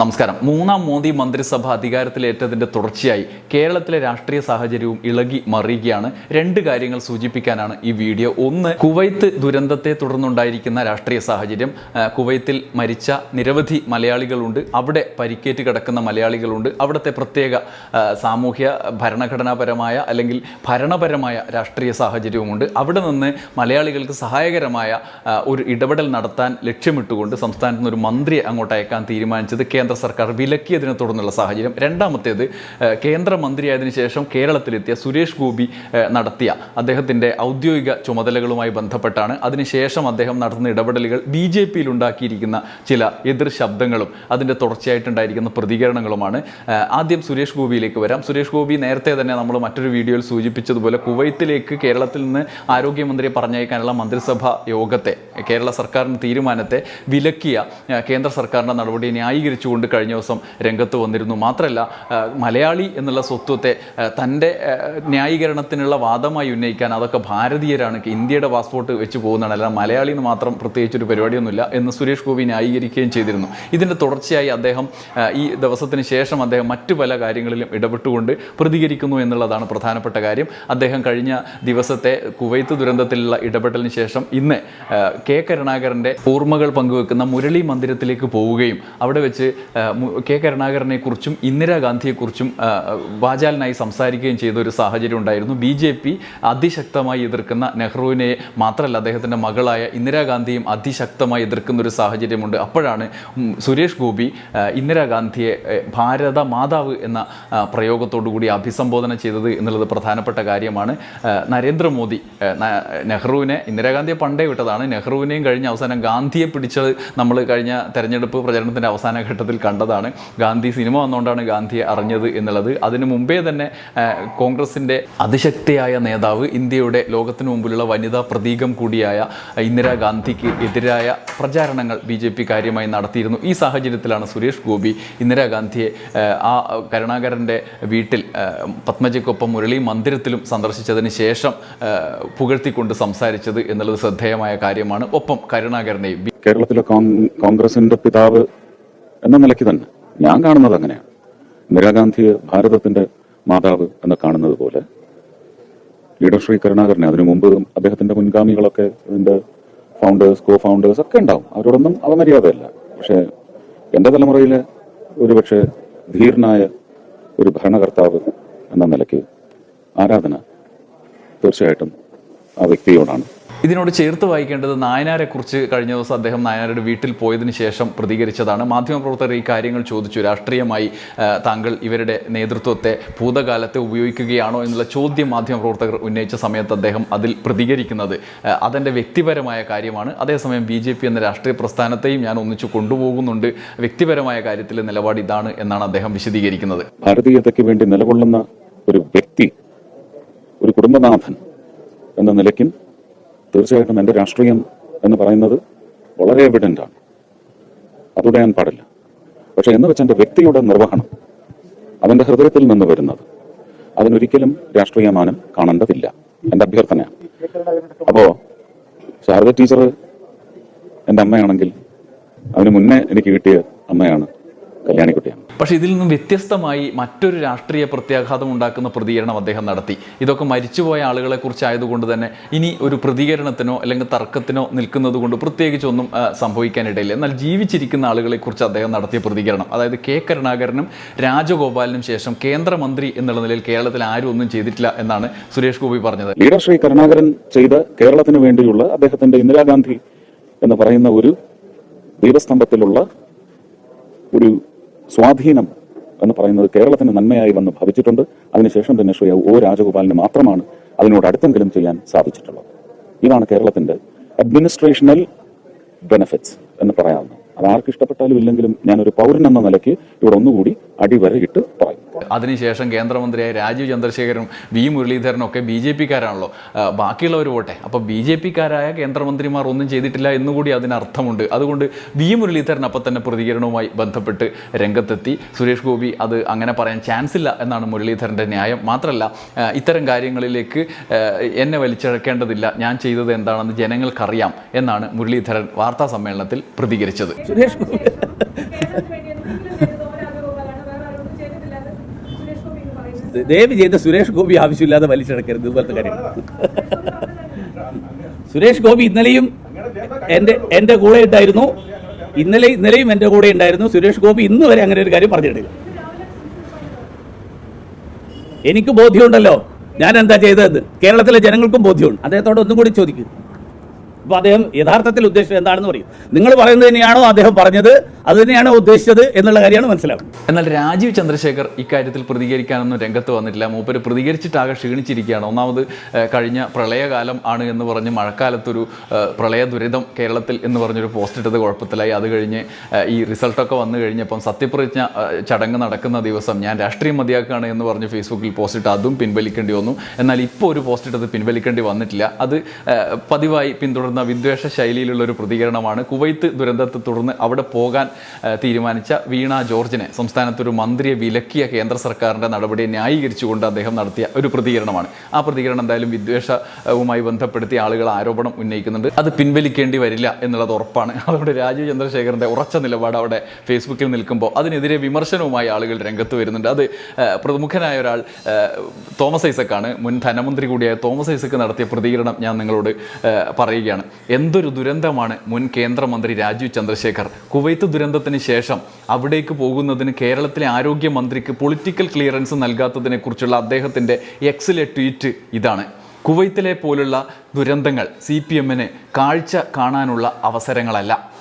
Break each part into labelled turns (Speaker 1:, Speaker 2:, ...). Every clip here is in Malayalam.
Speaker 1: നമസ്കാരം. മൂന്നാം മോദി മന്ത്രിസഭ അധികാരത്തിലേറ്റതിന്റെ തുടർച്ചയായി കേരളത്തിലെ രാഷ്ട്രീയ സാഹചര്യവും ഇളകി മറിയുകയാണ്. രണ്ട് കാര്യങ്ങൾ സൂചിപ്പിക്കാനാണ് ഈ വീഡിയോ. ഒന്ന് കുവൈത്ത് ദുരന്തത്തെ തുടർന്നുണ്ടായിരിക്കുന്ന രാഷ്ട്രീയ സാഹചര്യം. കുവൈത്തിൽ മരിച്ച നിരവധി മലയാളികളുണ്ട്. അവിടെ പരിക്കേറ്റ് കിടക്കുന്ന മലയാളികളുണ്ട്. അവിടുത്തെ പ്രത്യേക സാമൂഹ്യ ഭരണഘടനാപരമായ അല്ലെങ്കിൽ ഭരണപരമായ രാഷ്ട്രീയ സാഹചര്യവുമുണ്ട്. അവിടെ നിന്ന് മലയാളികൾക്ക് സഹായകരമായ ഒരു ഇടപെടൽ നടത്താൻ ലക്ഷ്യമിട്ടുകൊണ്ട് സംസ്ഥാനത്ത് നിന്ന് ഒരു മന്ത്രിയെ അങ്ങോട്ട് അയക്കാൻ തീരുമാനിച്ചത് കേന്ദ്ര സർക്കാർ വിലക്കിയതിനെ തുടർന്നുള്ള സാഹചര്യം. രണ്ടാമത്തേത് കേന്ദ്രമന്ത്രിയായതിനു ശേഷം കേരളത്തിലെത്തിയ സുരേഷ് ഗോപി നടത്തിയ അദ്ദേഹത്തിന്റെ ഔദ്യോഗിക ചുമതലകളുമായി ബന്ധപ്പെട്ടാണ്. അതിനുശേഷം അദ്ദേഹം നടത്തുന്ന ഇടപെടലുകൾ ബി ജെ പിയിൽ ഉണ്ടാക്കിയിരിക്കുന്ന ചില എതിർ ശബ്ദങ്ങളും അതിന്റെ തുടർച്ചയായിട്ടുണ്ടായിരിക്കുന്ന പ്രതികരണങ്ങളുമാണ്. ആദ്യം സുരേഷ് ഗോപിയിലേക്ക് വരാം. സുരേഷ് ഗോപി നേരത്തെ തന്നെ നമ്മൾ മറ്റൊരു വീഡിയോയിൽ സൂചിപ്പിച്ചതുപോലെ കുവൈത്തിലേക്ക് കേരളത്തിൽ നിന്ന് ആരോഗ്യമന്ത്രിയെ പറഞ്ഞയക്കാനുള്ള മന്ത്രിസഭാ യോഗത്തെ കേരള സർക്കാരിന്റെ തീരുമാനത്തെ വിലക്കിയ കേന്ദ്ര സർക്കാരിന്റെ നടപടി ന്യായീകരിച്ചുകൊണ്ട് കഴിഞ്ഞ ദിവസം രംഗത്ത് വന്നിരുന്നു. മാത്രമല്ല മലയാളി എന്നുള്ള സ്വത്വത്തെ തന്റെ ന്യായീകരണത്തിനുള്ള വാദമായി ഉന്നയിക്കാൻ അതൊക്കെ ഭാരതീയരാണ് ഇന്ത്യയുടെ പാസ്പോർട്ട് വെച്ച് പോകുന്നതാണ്. അല്ല മലയാളി എന്ന് മാത്രം പ്രത്യേകിച്ചൊരു പരിപാടിയൊന്നുമില്ല എന്ന് സുരേഷ് ഗോപി ന്യായീകരിക്കുകയും ചെയ്തിരുന്നു. ഇതിന്റെ തുടർച്ചയായി അദ്ദേഹം ഈ ദിവസത്തിന് ശേഷം അദ്ദേഹം മറ്റു പല കാര്യങ്ങളിലും ഇടപെട്ടുകൊണ്ട് പ്രതികരിക്കുന്നു എന്നുള്ളതാണ് പ്രധാനപ്പെട്ട കാര്യം. അദ്ദേഹം കഴിഞ്ഞ ദിവസത്തെ കുവൈത്ത് ദുരന്തത്തിലുള്ള ഇടപെടലിന് ശേഷം ഇന്ന് കെ കരുണാകരന്റെ ഓർമ്മകൾ പങ്കുവെക്കുന്ന മുരളി മന്ദിരത്തിലേക്ക് പോവുകയും അവിടെ വെച്ച് കെ കുറിച്ചും ഇന്ദിരാഗാന്ധിയെക്കുറിച്ചും കുറിച്ചും വാചാലനായി സംസാരിക്കുകയും ചെയ്ത ഒരു സാഹചര്യം ഉണ്ടായിരുന്നു. ബി ജെ പി അതിശക്തമായി എതിർക്കുന്ന നെഹ്റുവിനെ മാത്രമല്ല അദ്ദേഹത്തിന്റെ മകളായ ഇന്ദിരാഗാന്ധിയും അതിശക്തമായി എതിർക്കുന്ന ഒരു സാഹചര്യമുണ്ട്. അപ്പോഴാണ് സുരേഷ് ഗോപി ഇന്ദിരാഗാന്ധിയെ ഭാരത മാതാവ് എന്ന പ്രയോഗത്തോടു കൂടി അഭിസംബോധന ചെയ്തത് എന്നുള്ളത് പ്രധാനപ്പെട്ട കാര്യമാണ്. നരേന്ദ്രമോദി നെഹ്റുവിനെ ഇന്ദിരാഗാന്ധിയെ പണ്ടേ വിട്ടതാണ്. നെഹ്റുവിനെയും കഴിഞ്ഞ അവസാനം ഗാന്ധിയെ പിടിച്ചത് നമ്മൾ കഴിഞ്ഞ തെരഞ്ഞെടുപ്പ് പ്രചരണത്തിന്റെ അവസാന ഘട്ടത്തിൽ കണ്ടതാണ്. ഗാന്ധി സിനിമ വന്നുകൊണ്ടാണ് ഗാന്ധിയെ അറിഞ്ഞത് എന്നുള്ളത്. അതിനു മുമ്പേ തന്നെ കോൺഗ്രസിന്റെ അതിശക്തിയായ നേതാവ് ഇന്ത്യയുടെ ലോകത്തിനു മുമ്പിലുള്ള വനിതാ പ്രതീകം കൂടിയായ ഇന്ദിരാഗാന്ധിക്ക് എതിരായ പ്രചാരണങ്ങൾ ബി ജെ പി കാര്യമായി നടത്തിയിരുന്നു. ഈ സാഹചര്യത്തിലാണ് സുരേഷ് ഗോപി ഇന്ദിരാഗാന്ധിയെ ആ, കരുണാകരന്റെ വീട്ടിൽ പത്മജയ്ക്കൊപ്പം മുരളി മന്ദിരത്തിലും സന്ദർശിച്ചതിന് ശേഷം പുകഴ്ത്തിക്കൊണ്ട് സംസാരിച്ചത് എന്നുള്ളത് ശ്രദ്ധേയമായ കാര്യമാണ്. ഒപ്പം കരുണാകരനെയും
Speaker 2: കേരളത്തിലെ കോൺഗ്രസിന്റെ പിതാവ് എന്ന നിലയ്ക്ക് തന്നെ ഞാൻ കാണുന്നത് അങ്ങനെയാണ്. ഇന്ദിരാഗാന്ധിയെ ഭാരതത്തിന്റെ മാതാവ് എന്ന് കാണുന്നത് പോലെ ലീഡർ ശ്രീ കരുണാകരനെ അതിനു മുമ്പ് അദ്ദേഹത്തിന്റെ മുൻഗാമികളൊക്കെ ഇതിന്റെ ഫൗണ്ടേഴ്സ് കോ ഫൗണ്ടേഴ്സ് ഒക്കെ ഉണ്ടാവും. അവരോടൊന്നും അവമര്യാദയല്ല. പക്ഷേ എന്റെ തലമുറയിലെ ഒരുപക്ഷെ ധീരനായ ഒരു ഭരണകർത്താവ് എന്ന നിലയ്ക്ക് ആരാധന തീർച്ചയായിട്ടും ആ വ്യക്തിയോടാണ്.
Speaker 1: ഇതിനോട് ചേർത്ത് വായിക്കേണ്ടത് നായനാരെക്കുറിച്ച് കഴിഞ്ഞ ദിവസം അദ്ദേഹം നായനാരുടെ വീട്ടിൽ പോയതിനു ശേഷം പ്രതികരിച്ചതാണ്. മാധ്യമപ്രവർത്തകർ ഈ കാര്യങ്ങൾ ചോദിച്ചു. രാഷ്ട്രീയമായി താങ്കൾ ഇവരുടെ നേതൃത്വത്തെ ഭൂതകാലത്തെ ഉപയോഗിക്കുകയാണോ എന്നുള്ള ചോദ്യം മാധ്യമപ്രവർത്തകർ ഉന്നയിച്ച സമയത്ത് അദ്ദേഹം അതിൽ പ്രതികരിക്കുന്നത്. അതെന്റെ വ്യക്തിപരമായ കാര്യമാണ്. അതേസമയം ബി ജെ പി എന്ന രാഷ്ട്രീയ പ്രസ്ഥാനത്തെയും ഞാൻ ഒന്നിച്ചു കൊണ്ടുപോകുന്നുണ്ട്. വ്യക്തിപരമായ കാര്യത്തിലെ നിലപാട് ഇതാണ് എന്നാണ് അദ്ദേഹം വിശദീകരിക്കുന്നത്.
Speaker 2: ഭാരതീയതയ്ക്ക് വേണ്ടി നിലകൊള്ളുന്ന ഒരു വ്യക്തി ഒരു കുടുംബനാഥൻ എന്ന നിലയ്ക്കും തീർച്ചയായിട്ടും എന്റെ രാഷ്ട്രീയം എന്ന് പറയുന്നത് വളരെ എവിഡന്റ് ആണ്. അതുടയാൻ പാടില്ല. പക്ഷെ എന്ന് വെച്ച് എന്റെ വ്യക്തിയുടെ നിർവഹണം അവന്റെ ഹൃദയത്തിൽ നിന്ന് വരുന്നത് അതിനൊരിക്കലും രാഷ്ട്രീയമാനം കാണേണ്ടതില്ല. എന്റെ അഭ്യർത്ഥന അപ്പോൾ ശാരദ ടീച്ചർ എന്റെ അമ്മയാണെങ്കിൽ അതിന് മുന്നേ എനിക്ക് കിട്ടിയ അമ്മയാണ് കല്യാണിക്കുട്ടിയാണ്.
Speaker 1: പക്ഷേ ഇതിൽ നിന്നും വ്യത്യസ്തമായി മറ്റൊരു രാഷ്ട്രീയ പ്രത്യാഘാതം ഉണ്ടാക്കുന്ന പ്രതികരണം അദ്ദേഹം നടത്തി. ഇതൊക്കെ മരിച്ചുപോയ ആളുകളെ കുറിച്ച് ആയതുകൊണ്ട് തന്നെ ഇനി ഒരു പ്രതികരണത്തിനോ അല്ലെങ്കിൽ തർക്കത്തിനോ നിൽക്കുന്നത് കൊണ്ട് പ്രത്യേകിച്ചൊന്നും സംഭവിക്കാനിടയില്ല. എന്നാൽ ജീവിച്ചിരിക്കുന്ന ആളുകളെ കുറിച്ച് അദ്ദേഹം നടത്തിയ പ്രതികരണം അതായത് കെ കരുണാകരനും രാജഗോപാലിനും ശേഷം കേന്ദ്രമന്ത്രി എന്നുള്ള നിലയിൽ കേരളത്തിൽ ആരും ഒന്നും ചെയ്തിട്ടില്ല എന്നാണ് സുരേഷ് ഗോപി പറഞ്ഞത്.
Speaker 2: ലീഡർ ശ്രീ കരുണാകരൻ ചെയ്ത കേരളത്തിന് വേണ്ടിയുള്ള അദ്ദേഹത്തിന്റെ ഇന്ദിരാഗാന്ധി എന്ന് പറയുന്ന ഒരു ദീപസ്തംഭത്തിലുള്ള ഒരു സ്വാധീനം എന്ന് പറയുന്നത് കേരളത്തിന് നന്മയായി വന്ന് ഭവിച്ചിട്ടുണ്ട്. അതിനുശേഷം തന്നെ ശ്രീ ഒ രാജഗോപാലിന് മാത്രമാണ് അതിനോട് അടുത്തെങ്കിലും ചെയ്യാൻ സാധിച്ചിട്ടുള്ളത്. ഇതാണ് കേരളത്തിന്റെ അഡ്മിനിസ്ട്രേഷണൽ ബെനിഫിറ്റ്സ് എന്ന് പറയാവുന്നത്. അത് ആർക്ക് ഇഷ്ടപ്പെട്ടാലും ഇല്ലെങ്കിലും ഞാനൊരു പൗരൻ എന്ന നിലയ്ക്ക് ഇവിടെ ഒന്നുകൂടി അടിവരയിട്ട് പറയും
Speaker 1: അതിനുശേഷം കേന്ദ്രമന്ത്രിയായ രാജീവ് ചന്ദ്രശേഖരനും വി മുരളീധരനും ഒക്കെ ബി ജെ പിക്കാരാണല്ലോ. ബാക്കിയുള്ളവർ പോട്ടെ. അപ്പോൾ ബി ജെ പിക്കാരായ കേന്ദ്രമന്ത്രിമാർ ഒന്നും ചെയ്തിട്ടില്ല എന്നുകൂടി അതിനർത്ഥമുണ്ട്. അതുകൊണ്ട് വി മുരളീധരൻ അപ്പം തന്നെ പ്രതികരണവുമായി ബന്ധപ്പെട്ട് രംഗത്തെത്തി. സുരേഷ് ഗോപി അത് അങ്ങനെ പറയാൻ ചാൻസ് ഇല്ല എന്നാണ് മുരളീധരന്റെ ന്യായം. മാത്രമല്ല ഇത്തരം കാര്യങ്ങളിലേക്ക് എന്നെ വലിച്ചിഴക്കേണ്ടതില്ല. ഞാൻ ചെയ്തത് എന്താണെന്ന് ജനങ്ങൾക്കറിയാം എന്നാണ് മുരളീധരൻ വാർത്താ സമ്മേളനത്തിൽ പ്രതികരിച്ചത്.
Speaker 3: സുരേഷ് ഗോപി. ദയവ് ചെയ്ത് സുരേഷ് ഗോപി ആവശ്യമില്ലാതെ വലിച്ചടക്കരുത് ഇതുപോലത്തെ കാര്യം സുരേഷ് ഗോപി ഇന്നലെയും എന്റെ എന്റെ കൂടെ ഉണ്ടായിരുന്നു. ഇന്നലെ ഇന്നലെയും എന്റെ കൂടെ ഉണ്ടായിരുന്നു. സുരേഷ് ഗോപി ഇന്ന് വരെ അങ്ങനെ ഒരു കാര്യം പറഞ്ഞിട്ടില്ല. എനിക്ക് ബോധ്യമുണ്ടല്ലോ. ഞാൻ എന്താ ചെയ്തത് കേരളത്തിലെ ജനങ്ങൾക്കും ബോധ്യമുണ്ട്. അദ്ദേഹത്തോട് ഒന്നും കൂടി ചോദിക്കും. അപ്പോൾ അദ്ദേഹം യഥാർത്ഥത്തിൽ ഉദ്ദേശിച്ചത് എന്താണെന്ന് പറയും. നിങ്ങൾ പറയുന്നത് തന്നെയാണോ അദ്ദേഹം പറഞ്ഞത്? അത് തന്നെയാണോ ഉദ്ദേശിച്ചത് എന്നുള്ള കാര്യമാണ് മനസ്സിലാവുന്നത്.
Speaker 1: എന്നാൽ രാജീവ് ചന്ദ്രശേഖർ ഇക്കാര്യത്തിൽ പ്രതികരിക്കാനൊന്നും രംഗത്ത് വന്നിട്ടില്ല. മൂപ്പര് പ്രതികരിച്ചിട്ടാകെ ക്ഷീണിച്ചിരിക്കുകയാണ്. ഒന്നാമത് കഴിഞ്ഞ പ്രളയകാലം ആണ് എന്ന് പറഞ്ഞ് മഴക്കാലത്തൊരു പ്രളയ ദുരിതം കേരളത്തിൽ എന്ന് പറഞ്ഞൊരു പോസ്റ്റ് ഇട്ടത് കുഴപ്പത്തിലായി. അത് കഴിഞ്ഞ് ഈ റിസൾട്ടൊക്കെ വന്നു കഴിഞ്ഞപ്പം സത്യപ്രതിജ്ഞ ചടങ്ങ് നടക്കുന്ന ദിവസം ഞാൻ രാഷ്ട്രീയം മതിയാക്കുകയാണ് എന്ന് പറഞ്ഞ് ഫേസ്ബുക്കിൽ പോസ്റ്റ് ഇട്ട് അതും പിൻവലിക്കേണ്ടി വന്നു. എന്നാൽ ഇപ്പോൾ ഒരു പോസ്റ്റ് ഇട്ടത് പിൻവലിക്കേണ്ടി വന്നിട്ടില്ല. അത് പതിവായി പിന്തുടർന്ന വിദ്വേഷ ശൈലിയിലുള്ള ഒരു പ്രതികരണമാണ് കുവൈത്ത് ദുരന്തത്തെ തുടർന്ന് അവിടെ പോകാൻ തീരുമാനിച്ച വീണ ജോർജിനെ സംസ്ഥാനത്തൊരു മന്ത്രിയെ വിലക്കിയ കേന്ദ്ര സർക്കാരിന്റെ നടപടിയെ ന്യായീകരിച്ചുകൊണ്ട് അദ്ദേഹം നടത്തിയ ഒരു പ്രതികരണമാണ്. ആ പ്രതികരണം എന്തായാലും വിദ്വേഷവുമായി ബന്ധപ്പെടുത്തി ആളുകൾ ആരോപണം ഉന്നയിക്കുന്നുണ്ട്. അത് പിൻവലിക്കേണ്ടി വരില്ല എന്നുള്ളത് ഉറപ്പാണ്. അതുകൊണ്ട് രാജീവ് ചന്ദ്രശേഖരന്റെ ഉറച്ച നിലപാട് അവിടെ ഫേസ്ബുക്കിൽ നിൽക്കുമ്പോൾ അതിനെതിരെ വിമർശനവുമായി ആളുകൾ രംഗത്ത് വരുന്നുണ്ട്. അത് പ്രമുഖനായ ഒരാൾ തോമസ് ഐസക്കാണ്. മുൻ ധനമന്ത്രി കൂടിയായ തോമസ് ഐസക്ക് നടത്തിയ പ്രതികരണം ഞാൻ നിങ്ങളോട് പറയുകയാണ്. എന്തൊരു ദുരന്തമാണ് മുൻ കേന്ദ്രമന്ത്രി രാജീവ് ചന്ദ്രശേഖർ. കുവൈത്ത് ദുരന്തത്തിന് ശേഷം അവിടേക്ക് പോകുന്നതിന് കേരളത്തിലെ ആരോഗ്യമന്ത്രിക്ക് പൊളിറ്റിക്കൽ ക്ലിയറൻസ് നൽകാത്തതിനെക്കുറിച്ചുള്ള അദ്ദേഹത്തിന്റെ എക്സിലെ ട്വീറ്റ് ഇതാണ്. കുവൈത്തിലെ പോലുള്ള ദുരന്തങ്ങൾ സി പി എമ്മിന് കാഴ്ച കാണാനുള്ള അവസരങ്ങളല്ല.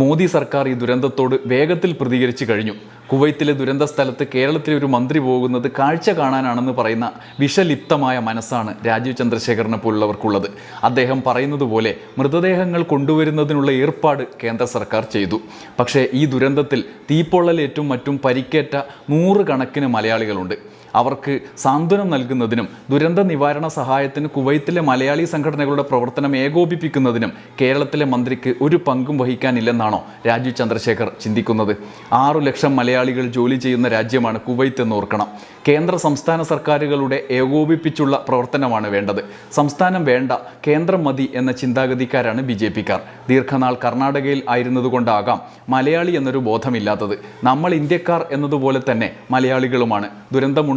Speaker 1: മോദി സർക്കാർ ഈ ദുരന്തത്തോട് വേഗത്തിൽ പ്രതികരിച്ചു കഴിഞ്ഞു. കുവൈത്തിലെ ദുരന്ത സ്ഥലത്ത് കേരളത്തിലെ ഒരു മന്ത്രി പോകുന്നത് കാഴ്ച കാണാനാണെന്ന് പറയുന്ന വിഷലിപ്തമായ മനസ്സാണ് രാജീവ് ചന്ദ്രശേഖരനെ പോലുള്ളവർക്കുള്ളത്. അദ്ദേഹം പറയുന്നത് പോലെ മൃതദേഹങ്ങൾ കൊണ്ടുവരുന്നതിനുള്ള ഏർപ്പാട് കേന്ദ്ര സർക്കാർ ചെയ്തു. പക്ഷേ ഈ ദുരന്തത്തിൽ തീപ്പൊള്ളലേറ്റും മറ്റും പരിക്കേറ്റ നൂറുകണക്കിന് മലയാളികളുണ്ട്. അവർക്ക് സാന്ത്വനം നൽകുന്നതിനും ദുരന്ത നിവാരണ സഹായത്തിന് കുവൈത്തിലെ മലയാളി സംഘടനകളുടെ പ്രവർത്തനം ഏകോപിപ്പിക്കുന്നതിനും കേരളത്തിലെ മന്ത്രിക്ക് ഒരു പങ്കും വഹിക്കാനില്ലെന്നാണോ രാജീവ് ചന്ദ്രശേഖർ ചിന്തിക്കുന്നത്? ആറു ലക്ഷം മലയാളികൾ ജോലി ചെയ്യുന്ന രാജ്യമാണ് കുവൈത്ത് എന്ന് ഓർക്കണം. കേന്ദ്ര സംസ്ഥാന സർക്കാരുകളുടെ ഏകോപിപ്പിച്ചുള്ള പ്രവർത്തനമാണ് വേണ്ടത്. സംസ്ഥാനം വേണ്ട കേന്ദ്രം മതി എന്ന ചിന്താഗതിക്കാരാണ് ബി ജെ പിക്കാർ. ദീർഘനാൾ കർണാടകയിൽ ആയിരുന്നതുകൊണ്ടാകാം മലയാളി എന്നൊരു ബോധമില്ലാത്തത്. നമ്മൾ ഇന്ത്യക്കാർ എന്നതുപോലെ തന്നെ മലയാളികളുമാണ്.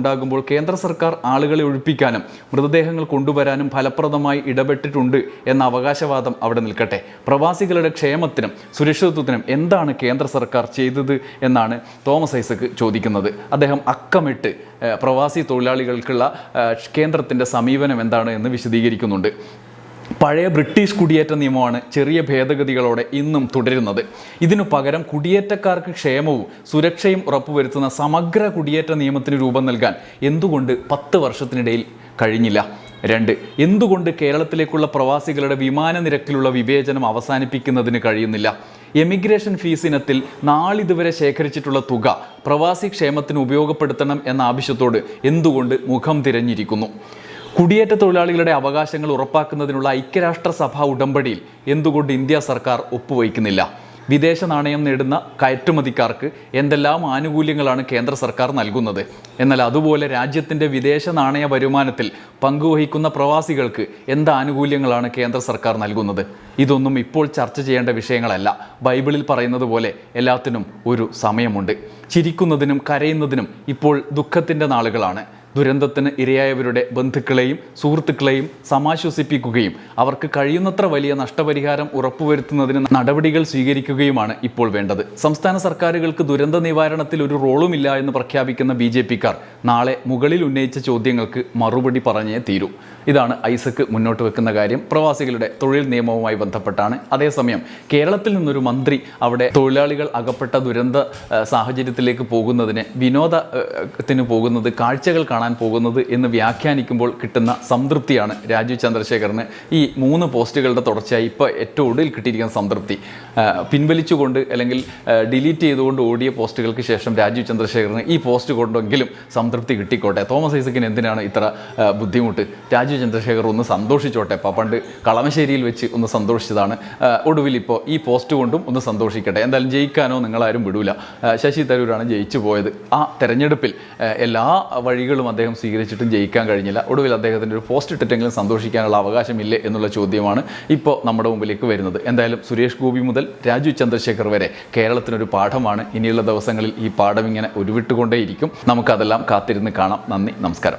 Speaker 1: ദുരന്തമുണ്ടാകുമ്പോൾ കേന്ദ്ര സർക്കാർ ആളുകളെ ഒഴിപ്പിക്കാനും മൃതദേഹങ്ങൾ കൊണ്ടുവരാനും ഫലപ്രദമായി ഇടപെട്ടിട്ടുണ്ട് എന്ന അവകാശവാദം അവിടെ നിൽക്കട്ടെ. പ്രവാസികളുടെ ക്ഷേമത്തിനും സുരക്ഷിതത്വത്തിനും എന്താണ് കേന്ദ്ര സർക്കാർ ചെയ്തത് എന്നാണ് തോമസ് ഐസക് ചോദിക്കുന്നത്. അദ്ദേഹം അക്കമിട്ട് പ്രവാസി തൊഴിലാളികൾക്കുള്ള കേന്ദ്രത്തിന്റെ സമീപനം എന്താണ് എന്ന് വിശദീകരിക്കുന്നുണ്ട്. പഴയ ബ്രിട്ടീഷ് കുടിയേറ്റ നിയമമാണ് ചെറിയ ഭേദഗതികളോടെ ഇന്നും തുടരുന്നത്. ഇതിനു പകരം കുടിയേറ്റക്കാർക്ക് ക്ഷേമവും സുരക്ഷയും ഉറപ്പുവരുത്തുന്ന സമഗ്ര കുടിയേറ്റ നിയമത്തിന് രൂപം നൽകാൻ എന്തുകൊണ്ട് പത്ത് വർഷത്തിനിടയിൽ കഴിഞ്ഞില്ല? രണ്ട് എന്തുകൊണ്ട് കേരളത്തിലേക്കുള്ള പ്രവാസികളുടെ വിമാന നിരക്കിലുള്ള വിവേചനം അവസാനിപ്പിക്കുന്നതിന് കഴിയുന്നില്ല? എമിഗ്രേഷൻ ഫീസിനത്തിൽ നാളിതുവരെ ശേഖരിച്ചിട്ടുള്ള തുക പ്രവാസി ക്ഷേമത്തിന് ഉപയോഗപ്പെടുത്തണം എന്ന ആവശ്യത്തോട് എന്തുകൊണ്ട് മുഖം തിരഞ്ഞിരിക്കുന്നു? കുടിയേറ്റ തൊഴിലാളികളുടെ അവകാശങ്ങൾ ഉറപ്പാക്കുന്നതിനുള്ള ഐക്യരാഷ്ട്രസഭ ഉടമ്പടിയിൽ എന്തുകൊണ്ട് ഇന്ത്യ സർക്കാർ ഒപ്പുവയ്ക്കുന്നില്ല? വിദേശ നാണയം നേടുന്ന കയറ്റുമതിക്കാർക്ക് എന്തെല്ലാം ആനുകൂല്യങ്ങളാണ് കേന്ദ്ര സർക്കാർ നൽകുന്നത്? എന്നാൽ അതുപോലെ രാജ്യത്തിന്റെ വിദേശ നാണയ വരുമാനത്തിൽ പങ്കുവഹിക്കുന്ന പ്രവാസികൾക്ക് എന്ത് ആനുകൂല്യങ്ങളാണ് കേന്ദ്ര സർക്കാർ നൽകുന്നത്? ഇതൊന്നും ഇപ്പോൾ ചർച്ച ചെയ്യേണ്ട വിഷയങ്ങളല്ല. ബൈബിളിൽ പറയുന്നത് പോലെ എല്ലാത്തിനും ഒരു സമയമുണ്ട്. ചിരിക്കുന്നതിനും കരയുന്നതിനും ഇപ്പോൾ ദുഃഖത്തിന്റെ നാളുകളാണ്. ദുരന്തത്തിന് ഇരയായവരുടെ ബന്ധുക്കളെയും സുഹൃത്തുക്കളെയും സമാശ്വസിപ്പിക്കുകയും അവർക്ക് കഴിയുന്നത്ര വലിയ നഷ്ടപരിഹാരം ഉറപ്പുവരുത്തുന്നതിന് നടപടികൾ സ്വീകരിക്കുകയുമാണ് ഇപ്പോൾ വേണ്ടത്. സംസ്ഥാന സർക്കാരുകൾക്ക് ദുരന്ത നിവാരണത്തിൽ ഒരു റോളുമില്ല എന്ന് പ്രഖ്യാപിക്കുന്ന ബി ജെ പിക്കാർ നാളെ മുകളിൽ ഉന്നയിച്ച ചോദ്യങ്ങൾക്ക് മറുപടി പറഞ്ഞേ തീരൂ. ഇതാണ് ഐസക്ക് മുന്നോട്ട് വെക്കുന്ന കാര്യം. പ്രവാസികളുടെ തൊഴിൽ നിയമവുമായി ബന്ധപ്പെട്ടാണ്. അതേസമയം കേരളത്തിൽ നിന്നൊരു മന്ത്രി അവിടെ തൊഴിലാളികൾ അകപ്പെട്ട ദുരന്ത സാഹചര്യത്തിലേക്ക് പോകുന്നതിന് വിനോദത്തിന് പോകുന്നത് കാഴ്ചകൾ കാണാൻ പോകുന്നത് എന്ന് വ്യാഖ്യാനിക്കുമ്പോൾ കിട്ടുന്ന സംതൃപ്തിയാണ് രാജീവ് ചന്ദ്രശേഖറിന് ഈ മൂന്ന് പോസ്റ്റുകളുടെ തുടർച്ചയായി ഇപ്പോൾ ഏറ്റവും ഒടുവിൽ കിട്ടിയിരിക്കുന്ന സംതൃപ്തി. പിൻവലിച്ചുകൊണ്ട് അല്ലെങ്കിൽ ഡിലീറ്റ് ചെയ്തുകൊണ്ട് ഓടിയ പോസ്റ്റുകൾക്ക് ശേഷം രാജീവ് ചന്ദ്രശേഖറിന് ഈ പോസ്റ്റ് കൊണ്ടെങ്കിലും സംതൃപ്തി കിട്ടിക്കോട്ടെ. തോമസ് ഐസക്കിന് എന്തിനാണ് ഇത്ര ബുദ്ധിമുട്ട്? രാജീവ് ചന്ദ്രശേഖർ ഒന്ന് സന്തോഷിച്ചോട്ടെ. പണ്ട് കളമശ്ശേരിയിൽ വെച്ച് ഒന്ന് സന്തോഷിച്ചതാണ്. ഒടുവിൽ ഇപ്പോൾ ഈ പോസ്റ്റ് കൊണ്ടും ഒന്ന് സന്തോഷിക്കട്ടെ. എന്തായാലും ജയിക്കാനോ നിങ്ങളാരും വിടൂല. ശശി തരൂരാണ് ജയിച്ചു പോയത്. ആ തെരഞ്ഞെടുപ്പിൽ എല്ലാ വഴികളും അദ്ദേഹം സ്വീകരിച്ചിട്ടും ജയിക്കാൻ കഴിഞ്ഞില്ല. ഒടുവിൽ അദ്ദേഹത്തിന്റെ ഒരു പോസ്റ്റ് ഇട്ടിട്ടെങ്കിലും സന്തോഷിക്കാനുള്ള അവകാശമില്ലേ എന്നുള്ള ചോദ്യമാണ് ഇപ്പോൾ നമ്മുടെ മുമ്പിലേക്ക് വരുന്നത്. എന്തായാലും സുരേഷ് ഗോപി മുതൽ രാജു ചന്ദ്രശേഖർ വരെ കേരളത്തിനൊരു പാഠമാണ്. ഇനിയുള്ള ദിവസങ്ങളിൽ ഈ പാഠം ഇങ്ങനെ ഉരുവിട്ടുകൊണ്ടേയിരിക്കും. നമുക്കതെല്ലാം കാത്തിരുന്ന് കാണാം. നന്ദി നമസ്കാരം.